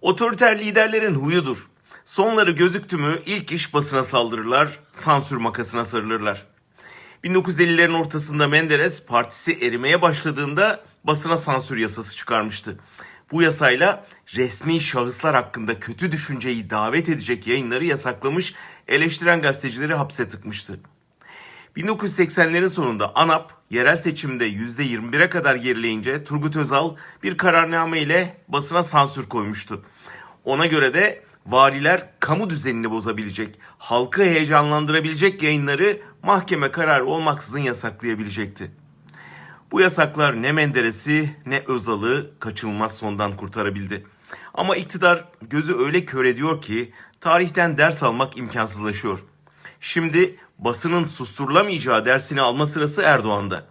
Otoriter liderlerin huyudur. Sonları gözüktü mü ilk iş basına saldırırlar, sansür makasına sarılırlar. 1950'lerin ortasında Menderes partisi erimeye başladığında basına sansür yasası çıkarmıştı. Bu yasayla resmi şahıslar hakkında kötü düşünceyi davet edecek yayınları yasaklamış, eleştiren gazetecileri hapse tıkmıştı. 1980'lerin sonunda ANAP yerel seçimde %21'e kadar gerileyince Turgut Özal bir kararname ile basına sansür koymuştu. Ona göre de valiler kamu düzenini bozabilecek, halkı heyecanlandırabilecek yayınları mahkeme kararı olmaksızın yasaklayabilecekti. Bu yasaklar ne Menderes'i ne Özal'ı kaçınılmaz sondan kurtarabildi. Ama iktidar gözü öyle kör ediyor ki tarihten ders almak imkansızlaşıyor. Şimdi basının susturulamayacağı dersini alma sırası Erdoğan'da.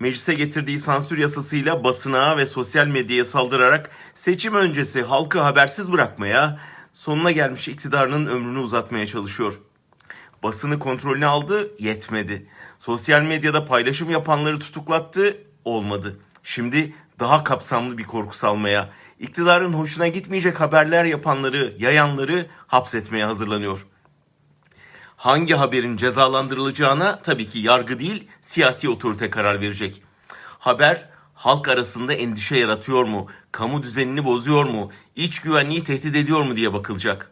Meclise getirdiği sansür yasasıyla basına ve sosyal medyaya saldırarak seçim öncesi halkı habersiz bırakmaya, sonuna gelmiş iktidarının ömrünü uzatmaya çalışıyor. Basını kontrolüne aldı, yetmedi. Sosyal medyada paylaşım yapanları tutuklattı, olmadı. Şimdi daha kapsamlı bir korku salmaya, iktidarın hoşuna gitmeyecek haberler yapanları, yayanları hapsetmeye hazırlanıyor. Hangi haberin cezalandırılacağına tabii ki yargı değil, siyasi otorite karar verecek. Haber halk arasında endişe yaratıyor mu, kamu düzenini bozuyor mu, iç güvenliği tehdit ediyor mu diye bakılacak.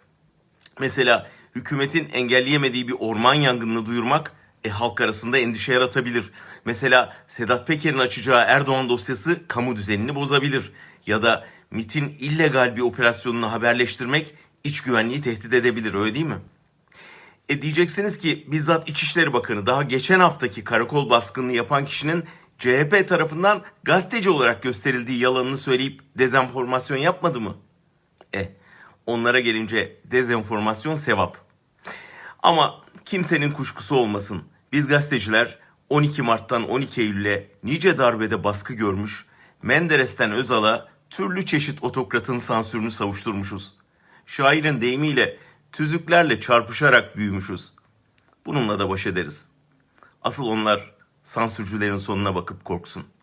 Mesela hükümetin engelleyemediği bir orman yangınını duyurmak e, halk arasında endişe yaratabilir. Mesela Sedat Peker'in açacağı Erdoğan dosyası kamu düzenini bozabilir. Ya da MIT'in illegal bir operasyonunu haberleştirmek iç güvenliği tehdit edebilir öyle değil mi? E diyeceksiniz ki bizzat İçişleri Bakanı daha geçen haftaki karakol baskınını yapan kişinin CHP tarafından gazeteci olarak gösterildiği yalanını söyleyip dezenformasyon yapmadı mı? E onlara gelince dezenformasyon sevap. Ama kimsenin kuşkusu olmasın. Biz gazeteciler 12 Mart'tan 12 Eylül'e nice darbede baskı görmüş, Menderes'ten Özal'a türlü çeşit otokratın sansürünü savuşturmuşuz. Şairin deyimiyle tüzüklerle çarpışarak büyümüşüz. Bununla da baş ederiz. Asıl onlar sansürcülerin sonuna bakıp korksun.''